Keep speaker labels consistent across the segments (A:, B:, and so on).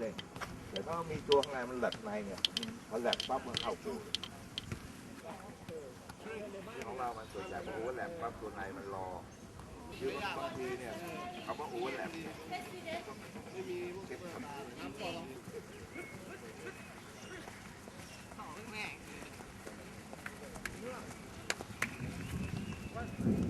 A: เร่แต่ถ้ามีตัวข้างในมันแหลบในเนี่ยพอแหลบปั๊บมันเข้ากูของเรามันสวนใหมันโอเวอร์แลปปั๊บตัวในมันรอคือบางทีเนี่ยเขามาโอเวอร์แลปเนี่ม่ก
B: Thank you.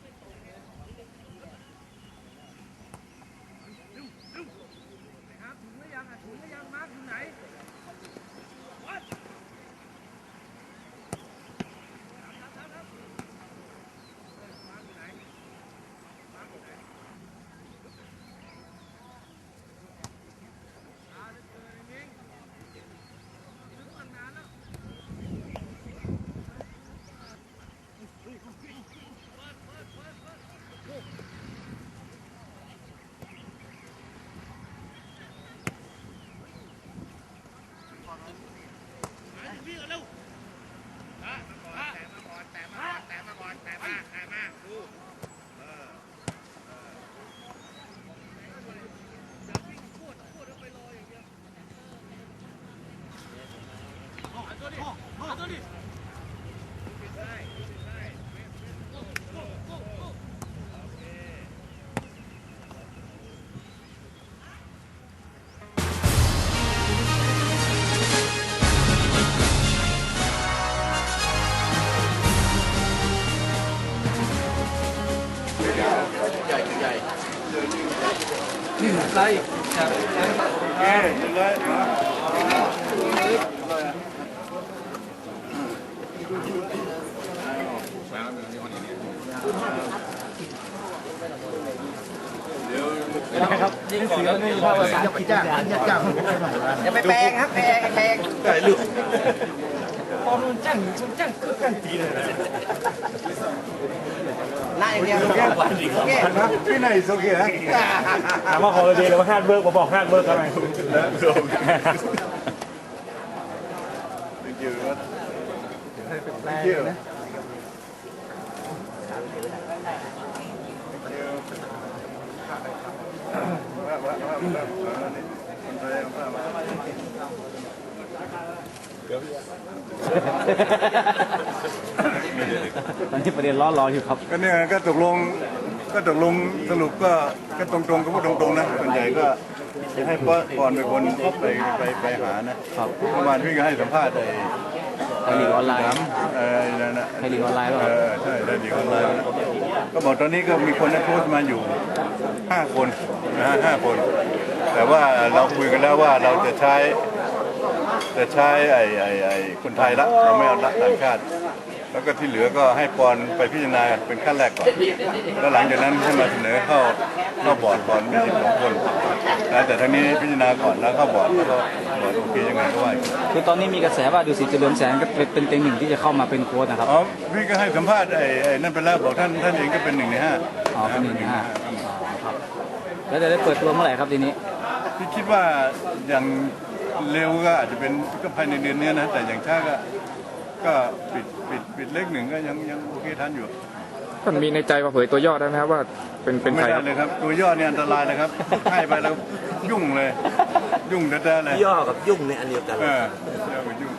B: พอมันจังมันจังคือกันตีเลยหน้าอย่าง เดียวโอเคโอเค
A: ที่ไหนโอเคฮะ
C: ถามว่าฮอลเดย์หรือว่าฮาร์ดเวิร์กผมบอกฮาร์ดเวิร์กทำไม
A: Thank you.
C: ตอนนี้ประเด็นล้อรออยู่ครับ
D: ก็เนี่ยก็ตกลงก็ตกลงสรุปก็ก็ตรงๆก็พูดตรงๆนะส่วนใหญ่ก็จะให้ป้ก่อนไปคนไปไปไปหานะครับเมื่อวานพี่ก็ให้สัมภาษณ์ไอ้
C: ไทยลีกออนไลน์
D: ถามเออนั่นนะ
C: ไทยลีกออนไลน์เปล่า
D: เออใช่ไทยลีกออนไลน์นะก็บอกตอนนี้ก็มีคนได้โพสต์มาอยู่ห้าคนนะฮะห้าคน แต่ว่าเราคุยกันแล้วว่าเราจะใช้ จะใช้ไอ้ไอ้ไอ้คนไทยละเราไม่เอาละต่างชาติ แล้วก็ที่เหลือก็ให้ปอนไปพิจารณาเป็นขั้นแรกก่อน แล้วหลังจากนั้นให้มาเสนอเข้าเข้าบอร์ดก่อนมีสิบสองคนนะแต่ทั้งนี้พิจารณาก่อนแล้วเข้าบอร์ดแล้วก็บอร์ดโอเคยังไงก็ว่าอีก
C: คือตอนนี้มีกระแสว่าดูสิเจริญแสงก็เป็นเป็นเต็งหนึ่งที่จะเข้ามาเป็นโค้ชนะครับ
D: อ๋อพี่ก็ให้สัมภาษณ์ไอ้ไอ้นั่นไปแล้วบอกท่านท่านเองก็เป็นหนึ่งในห้า
C: อ๋อเป็นหนึ่งในห้าครับแล้วจะได้เปิดตัวเมื่อไหร่ครับทีนี้
D: พี่คิดว่าอย่าง เร็วก็อาจจะเป็นก็ภายในเดือนนี้นะ แต่อย่างช้าก็ก็ปิดปิดปิดเลขหนึ่งก็ยังยังโอเคทันอยู่
E: ท่านมีในใจมาเผยตัวยอดได้ไหมครับว่าเป็นเป็น
D: ไม่
E: ใคร
D: ได้
E: ครับ
D: เลยครับ ตัวยอดเนี่ยอันตรายเลยครับให้ไปแล้วยุ่งเลย ยุ่งแท้ๆเลย
B: ย่อกับยุ่งในอันเดียวกัน
D: เออย่อไปยุ่ง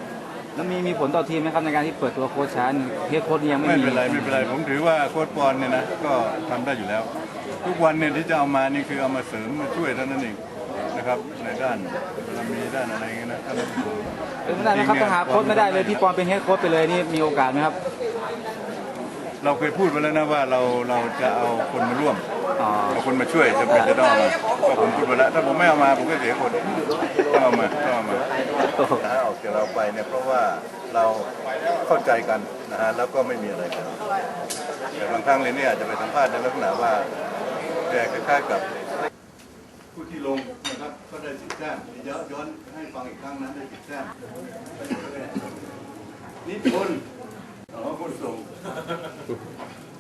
C: แล้วมีมีผลต่อทีมไหมครับในการที่เปิดตัวโค้ชช้านี่เฮดโค้ชนี่ยังไม่
D: ไม่
C: มี
D: เป็นไรไม่เป็นไรผมถือว่าโค้ชปอนเนี่ยนะก็ทำได้อยู่แล้ว ทุกวันเนี่ยที่จะเอามานี่คือเอามาเสริมมาช่วยเท่านั้นเอง นะครับในด้านบารมีด้านอะไรอย่างเงี้ยนะถ้าเราดู
C: เป็นไม่ได้ไหมครับถ้าหาโค้ชไม่ได้เลยพี่ปอนเป็นเฮดโค้ชไปเลยนี่มีโอกาสไหมครับ
D: เราเคยพูดไปแล้วนะว่าเราเราจะเอาคนมาร่วม
C: อ๋อ
D: เอาคนมาช่วยจะเป็นจะต้องเอามาก็ผมพูดไปแล้วถ้าผมไม่เอามาผมก็เสียคนต้องเอามาต้องเอามานะฮะออกจากเราไปเนี่ยเพราะว่าเราเข้าใจกันนะฮะแล้วก็ไม่มีอะไรกันแต่บางครั้งเลยเนี่ยอาจจะไปสัมภาษณ์ในลักษณะว่าแกคล้ายๆกับผู้ที่ลงนะครับ ก็ได้สิทธิ์แจ้งย้อนย้อนให้ฟังอีกครั้งนั้นได้สิทธิ์แจ้นิพนธ์อ๋อคนส่ง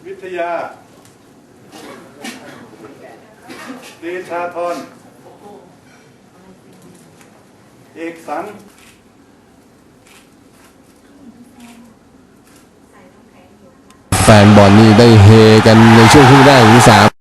D: วิทยาเดชาธรเอกสัน
F: แฟนบอลนี่ได้เฮกันในช่วงครึ่งแรกถึงสาม